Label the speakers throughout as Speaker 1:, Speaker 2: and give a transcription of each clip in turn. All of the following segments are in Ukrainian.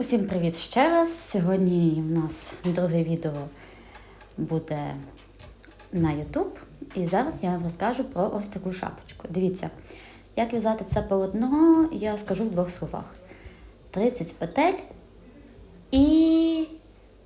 Speaker 1: Усім привіт ще раз. Сьогодні у нас друге відео буде на YouTube. І зараз я вам розкажу про ось таку шапочку. Дивіться, як в'язати це полотно, я скажу в двох словах: 30 петель і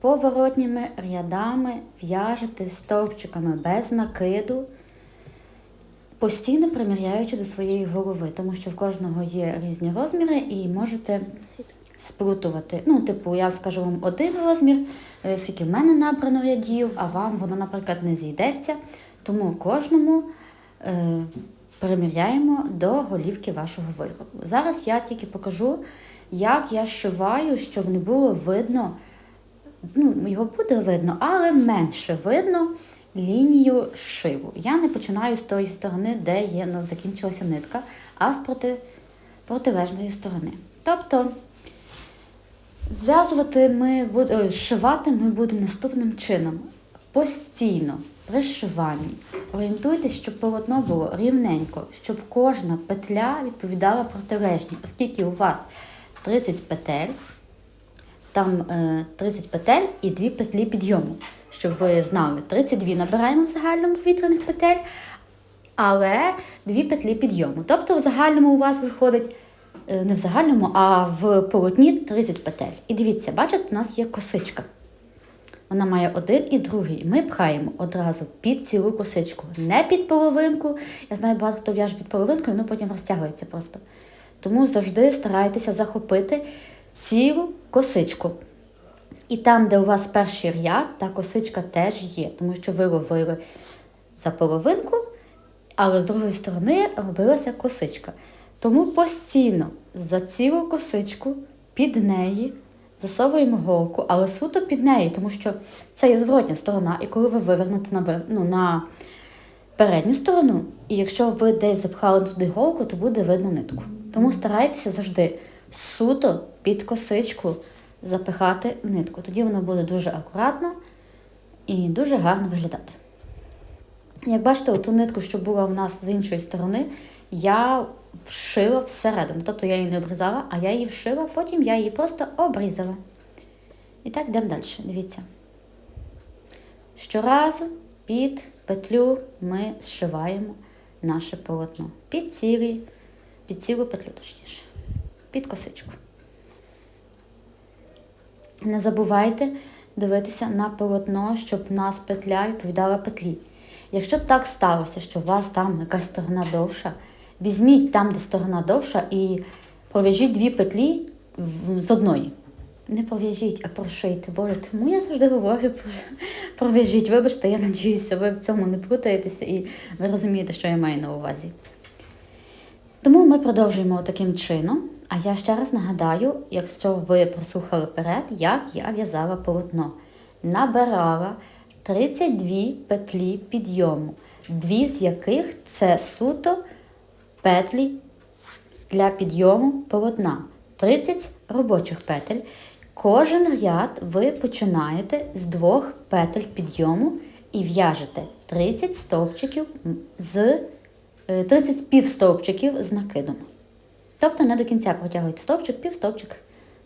Speaker 1: поворотніми рядами в'яжете стовпчиками без накиду постійно приміряючи до своєї голови, тому що в кожного є різні розміри і можете сплутувати. Ну, типу, я скажу вам один розмір, е, скільки в мене набрано рядів, а вам воно, наприклад, не зійдеться. Тому кожному е, приміряємо до голівки вашого виробу. Зараз я тільки покажу, як я шиваю, щоб не було видно. Ну, його буде видно, але менше видно лінію шиву. Я не починаю з тої сторони, де є, закінчилася нитка, а з проти, протилежної сторони. Тобто зв'язувати ми буд- ой, шивати ми будемо наступним чином. Постійно при шиванні орієнтуйтесь, щоб полотно було рівненько, щоб кожна петля відповідала протилежній, оскільки у вас 30 петель, там е, 30 петель і 2 петлі підйому. Щоб ви знали, 32 набираємо в загальному повітряних петель, але 2 петлі підйому. Тобто в загальному у вас виходить, е, не в загальному, а в полотні 30 петель. І дивіться, бачите, у нас є косичка. Вона має один і другий. Ми пхаємо одразу під цілу косичку, не під половинку. Я знаю, багато хто в'яже під половинкою, воно потім розтягується просто. Тому завжди старайтеся захопити цілу косичку. І там, де у вас перший ряд, та косичка теж є, тому що ви ловили за половинку, але з другої сторони робилася косичка. Тому постійно за цілу косичку під неї засовуємо голку, але суто під неї, тому що це є зворотня сторона, і коли ви вивернете на, ну, на передню сторону, і якщо ви десь запхали туди голку, то буде видно нитку. Тому старайтеся завжди суто під косичку запихати нитку. Тоді воно буде дуже акуратно і дуже гарно виглядати. Як бачите, ту нитку, що була у нас з іншої сторони, я вшила всередину. Тобто я її не обрізала, а я її вшила, потім я її просто обрізала. І так йдемо далі. Дивіться. Щоразу під петлю ми зшиваємо наше полотно. Під, цілий, під цілу петлю, точніше, під косичку. Не забувайте дивитися на полотно, щоб в нас петля відповідала петлі. Якщо так сталося, що у вас там якась сторона довша, візьміть там, де сторона довша, і пров'яжіть дві петлі з одної. Не пров'яжіть, а прошийте. Боже, тому я завжди говорю пров'яжіть. Вибачте, я надіюся, ви в цьому не плутаєтеся і ви розумієте, що я маю на увазі. Тому ми продовжуємо таким чином. А я ще раз нагадаю, якщо ви прослухали перед, як я в'язала полотно. Набирала 32 петлі підйому, дві з яких це суто петлі для підйому полотна. 30 робочих петель. Кожен ряд ви починаєте з двох петель підйому і в'яжете 30 стовпчиків з е, 30 півстовпчиків з накидом. Тобто не до кінця протягуєте стовпчик, півстовпчик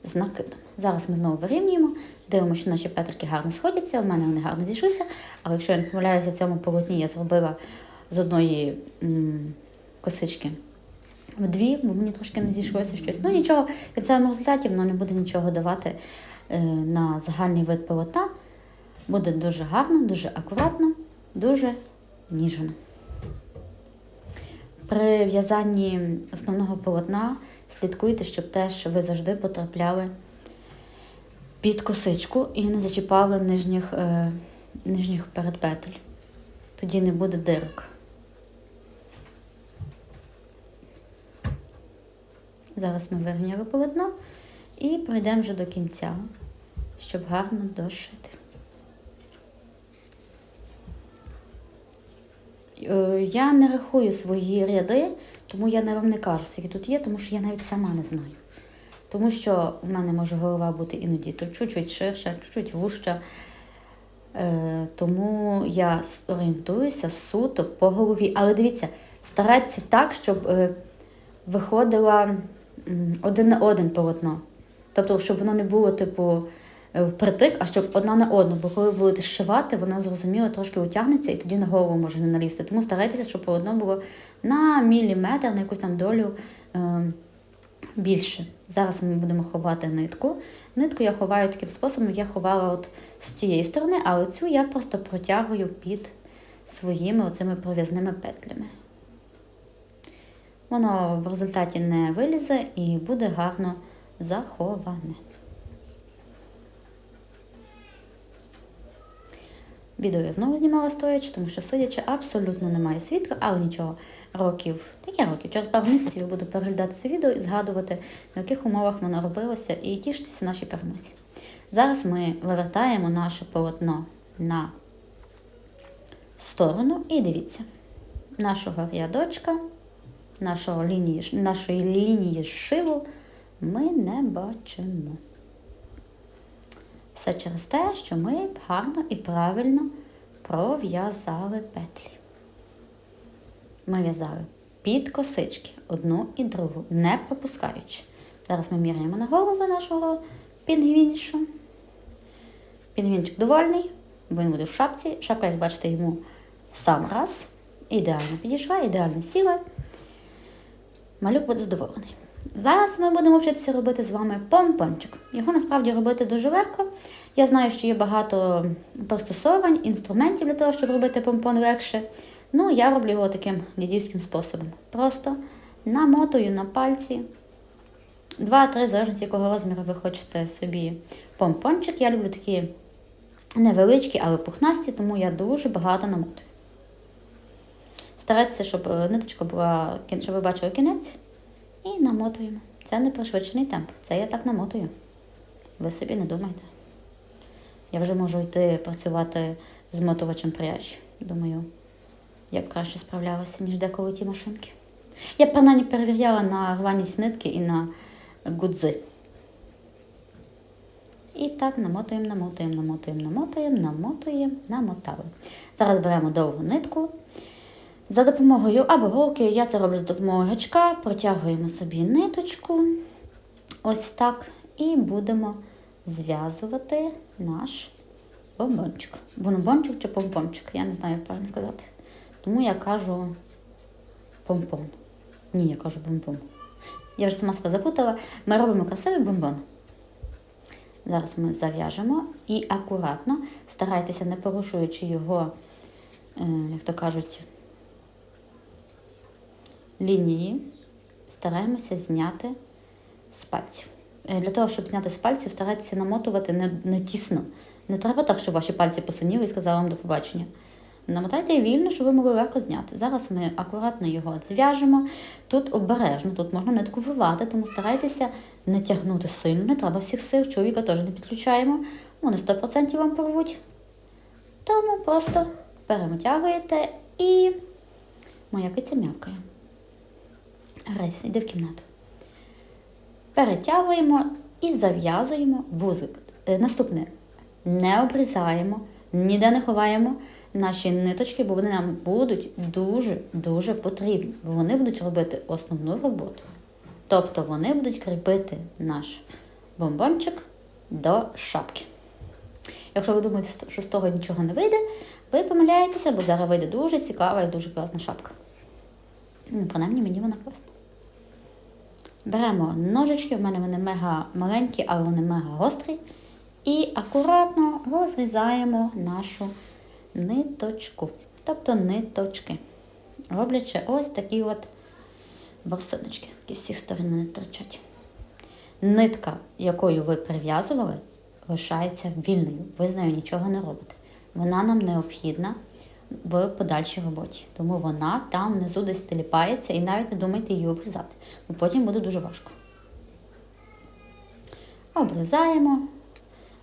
Speaker 1: з накидом. Зараз ми знову вирівнюємо, дивимося, що наші петельки гарно сходяться, у мене вони гарно зійшлися, але якщо я не помиляюся, в цьому полотні я зробила з одної м, косички в дві, бо мені трошки не зійшлося щось. Ну нічого, в кінцевому результаті воно не буде нічого давати е, на загальний вид полотна. Буде дуже гарно, дуже акуратно, дуже ніжно. При в'язанні основного полотна слідкуйте, щоб теж ви завжди потрапляли під косичку і не зачіпали нижніх, е, нижніх передпетель. Тоді не буде дирок. Зараз ми вирівняли полотно і пройдемо вже до кінця, щоб гарно дошити. Е, Я не рахую свої ряди, тому я не вам не кажу, скільки тут є, тому що я навіть сама не знаю. Тому що в мене може голова бути іноді чуть-чуть ширша, чуть-чуть вужча. Е, тому я орієнтуюся суто по голові. Але дивіться, старайтеся так, щоб е, виходила один на один полотно. Тобто, щоб воно не було, типу, е, впритик, а щоб одна на одну. Бо коли будете зшивати, воно зрозуміло трошки утягнеться і тоді на голову може не налізти. Тому старайтеся, щоб одно було на міліметр, на якусь там долю е, більше. Зараз ми будемо ховати нитку. Нитку я ховаю таким способом, я ховала от з цієї сторони, а цю я просто протягую під своїми оцими пров'язними петлями. Воно в результаті не вилізе і буде гарно заховане. Відео я знову знімала стоячи, тому що сидячи абсолютно немає світла, але нічого, років, таке років, через пару місяців я буду переглядати це відео і згадувати, в яких умовах воно робилося, і тішитися нашій перемозі. Зараз ми вивертаємо наше полотно на сторону і дивіться, нашого рядочка, нашого лінії, нашої лінії шиву ми не бачимо. Все через те, що ми гарно і правильно пров'язали петлі. Ми в'язали під косички одну і другу, не пропускаючи. Зараз ми міряємо на голову нашого пінгвіншу. Пінгвінчик довольний, він буде в шапці. Шапка, як бачите, йому сам раз. Ідеально підійшла, ідеально сіла. Малюк буде задоволений. Зараз ми будемо вчитися робити з вами помпончик. Його насправді робити дуже легко. Я знаю, що є багато пристосовань, інструментів для того, щоб робити помпон легше. Ну, я роблю його таким дідівським способом. Просто намотую на пальці. Два-три, в залежності якого розміру ви хочете собі помпончик. Я люблю такі невеличкі, але пухнасті, тому я дуже багато намотую. Старайтеся, щоб е, ниточка була, щоб ви бачили кінець. І намотуємо. Це не пришвидшений темп. Це я так намотую. Ви собі не думайте. Я вже можу йти працювати з мотувачем пряжі. Думаю, я б краще справлялася, ніж деколи ті машинки. Я б принаймні перевіряла на рваність нитки і на гудзи. І так намотуємо, намотуємо, намотуємо, намотуємо, намотуємо, намотали. Зараз беремо довгу нитку. За допомогою або голки, я це роблю за допомогою гачка, протягуємо собі ниточку, ось так, і будемо зв'язувати наш бомбончик. Бомбончик чи помпончик, я не знаю, як правильно сказати. Тому я кажу помпон. Ні, я кажу бомбон. Я вже сама себе запутала. Ми робимо красивий бомбон. Зараз ми зав'яжемо і акуратно, старайтеся, не порушуючи його, як то кажуть, лінії стараємося зняти з пальців. Е, Для того, щоб зняти з пальців, старайтеся намотувати не, не тісно. Не треба так, щоб ваші пальці посиніли і сказали вам до побачення. Намотайте вільно, щоб ви могли легко зняти. Зараз ми акуратно його зв'яжемо. Тут обережно, тут можна нитку вирвати, тому старайтеся не тягнути сильно, не треба всіх сил, чоловіка теж не підключаємо. Вони 100% вам порвуть. Тому просто перетягуєте і моя киця м'явкає. Грейс, йди в кімнату. Перетягуємо і зав'язуємо вузик. Е, Наступне. Не обрізаємо, ніде не ховаємо наші ниточки, бо вони нам будуть дуже-дуже потрібні. Бо вони будуть робити основну роботу. Тобто вони будуть кріпити наш бомбончик до шапки. Якщо ви думаєте, що з того нічого не вийде, ви помиляєтеся, бо зараз вийде дуже цікава і дуже класна шапка. Ну, принаймні мені вона класна. Беремо ножички, в мене вони мега маленькі, але вони мега гострі. І акуратно розрізаємо нашу ниточку, тобто ниточки. Роблячи ось такі от ворсиночки, які з всіх сторон не торчать. Нитка, якою ви прив'язували, лишається вільною. Ви з нею нічого не робите. Вона нам необхідна в подальшій роботі. Тому вона там внизу десь теліпається і навіть не думайте її обрізати, бо потім буде дуже важко. Обрізаємо,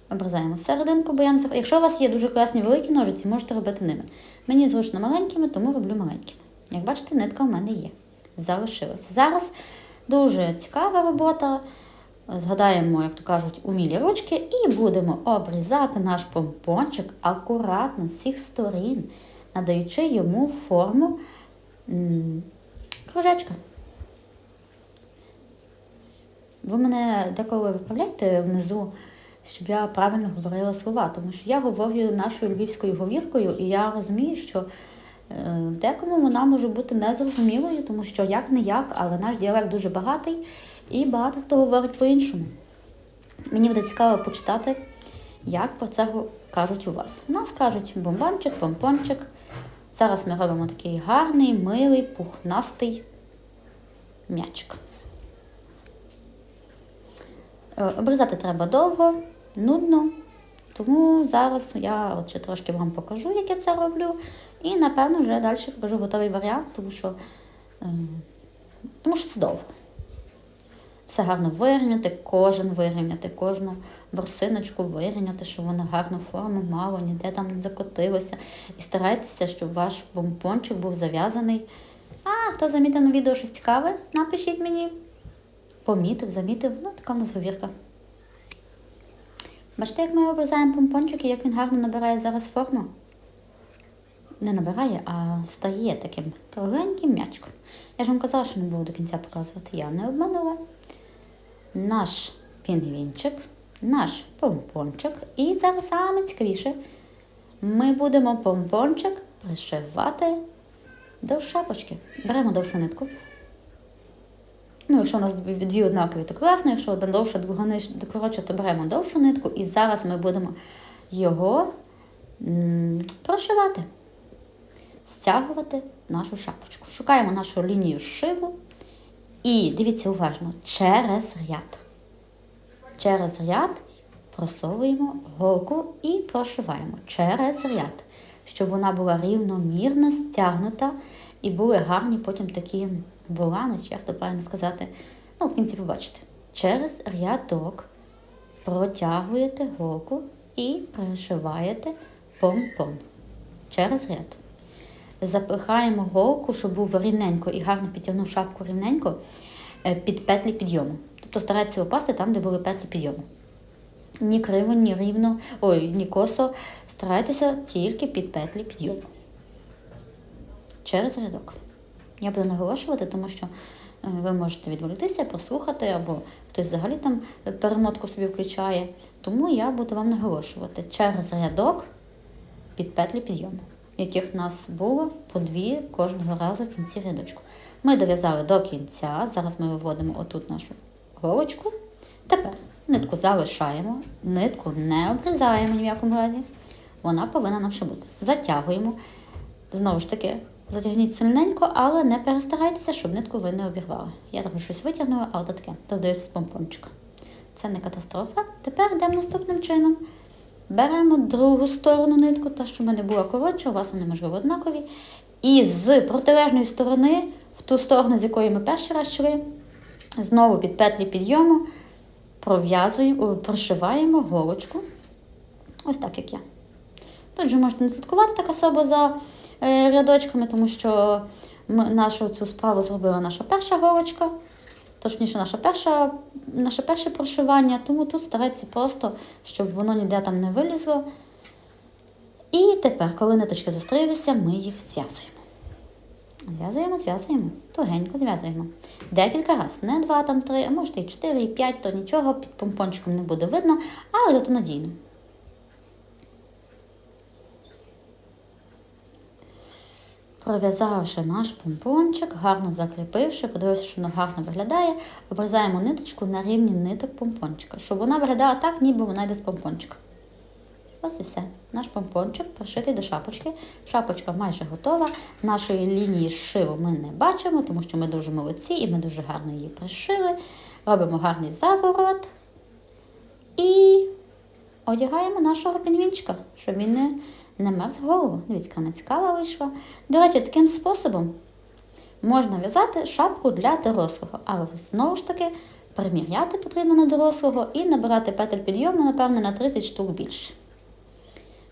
Speaker 1: обрізаємо серединку, бо я не. Якщо у вас є дуже класні великі ножиці, можете робити ними. Мені зручно маленькими, тому роблю маленькими. Як бачите, нитка в мене є. Залишилася. Зараз дуже цікава робота. Згадаємо, як то кажуть, умілі ручки, і будемо обрізати наш помпончик акуратно з всіх сторін, надаючи йому форму кружечка. Ви мене деколи виправляєте внизу, щоб я правильно говорила слова, тому що я говорю нашою львівською говіркою, і я розумію, що е, декому вона може бути незрозумілою, тому що як не як, але наш діалект дуже багатий, і багато хто говорить по-іншому. Мені буде цікаво почитати, як про це кажуть у вас. У нас кажуть бомбанчик, помпончик. Зараз ми робимо такий гарний, милий, пухнастий м'ячик. Е, Обрізати треба довго, нудно, тому зараз я ще трошки вам покажу, як я це роблю. І напевно вже далі покажу готовий варіант, тому що, е, тому що це довго. Все гарно вирівняти, кожен вирівняти, кожну ворсиночку вирівняти, щоб воно гарну форму мало, ніде там не закотилося. І старайтеся, щоб ваш бомбончик був зав'язаний. А, хто замітив на відео щось цікаве, напишіть мені. Помітив, замітив, ну така в нас говірка. Бачите, як ми обрізаємо помпончик і як він гарно набирає зараз форму? Не набирає, а стає таким кругленьким м'ячком. Я ж вам казала, що не буду до кінця показувати. Я не обманула. Наш пінгвінчик, наш помпончик. І зараз саме цікавіше. Ми будемо помпончик пришивати до шапочки. Беремо довшу нитку. Ну, якщо у нас дві, однакові, то класно, якщо одна довша, друга коротша, то беремо довшу нитку і зараз ми будемо його прошивати, стягувати нашу шапочку. Шукаємо нашу лінію шиву і дивіться уважно, через ряд. Через ряд просовуємо голку і прошиваємо через ряд, щоб вона була рівномірно стягнута і були гарні потім такі волани, чи як то правильно сказати. Ну, в кінці побачите. Через рядок протягуєте голку і пришиваєте помпон. Через ряд. Запихаємо голку, щоб був рівненько і гарно підтягнув шапку рівненько е, під петлі підйому. Тобто старайтеся попасти там, де були петлі підйому. Ні криво, ні рівно, ой, ні косо. Старайтеся тільки під петлі підйому. Через рядок. Я буду наголошувати, тому що е, ви можете відволіктися, прослухати, або хтось взагалі там перемотку собі включає. Тому я буду вам наголошувати через рядок під петлі підйому, яких нас було по дві кожного разу в кінці рядочку. Ми дов'язали до кінця. Зараз ми виводимо отут нашу голочку. Тепер нитку залишаємо, нитку не обрізаємо ні в якому разі. Вона повинна нам ще бути. Затягуємо. Знову ж таки, затягніть сильненько, але не перестарайтеся, щоб нитку ви не обірвали. Я там щось витягнула, але таке, то здається з помпончика. Це не катастрофа. Тепер йдемо наступним чином. Беремо другу сторону нитку, та, що в мене була коротша, у вас вони, можливо, однакові. І з протилежної сторони, в ту сторону, з якої ми перший раз йшли, знову під петлі підйому пров'язуємо, прошиваємо голочку. Ось так, як я. Тут же можете не слідкувати так особо за е, рядочками, тому що нашу цю справу зробила наша перша голочка, точніше, наша перша, наше перше прошивання, тому тут старайтеся просто, щоб воно ніде там не вилізло. І тепер, коли ниточки зустрілися, ми їх зв'язуємо. Зв'язуємо, зв'язуємо, тугенько зв'язуємо. Декілька разів, не два, там три, а можете і чотири, і п'ять, то нічого під помпончиком не буде видно, але зато надійно. Пров'язавши наш помпончик, гарно закріпивши, подивився, що воно гарно виглядає, обрізаємо ниточку на рівні ниток помпончика, щоб вона виглядала так, ніби вона йде з помпончика. Ось і все. Наш помпончик пришитий до шапочки. Шапочка майже готова. Нашої лінії шиву ми не бачимо, тому що ми дуже молодці і ми дуже гарно її пришили. Робимо гарний заворот і одягаємо нашого пінгвінчика, щоб він не, не мерз в голову. Дивіться, вона цікава вийшла. До речі, таким способом можна в'язати шапку для дорослого, але знову ж таки приміряти потрібно на дорослого і набирати петель підйому, напевне, на 30 штук більше.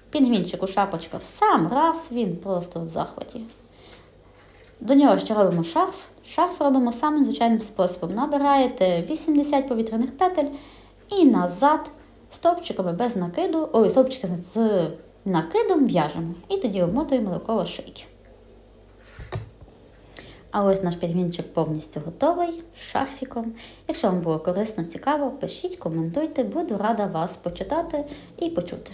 Speaker 1: Пінгвінчик у шапочка в сам раз, він просто в захваті. До нього ще робимо шарф. Шарф робимо самим звичайним способом. Набираєте 80 повітряних петель і назад стовпчиками без накиду, ой, стовпчики з накидом в'яжемо. І тоді обмотуємо довкола шийки. А ось наш підвінчик повністю готовий з шарфіком. Якщо вам було корисно, цікаво, пишіть, коментуйте, буду рада вас почитати і почути.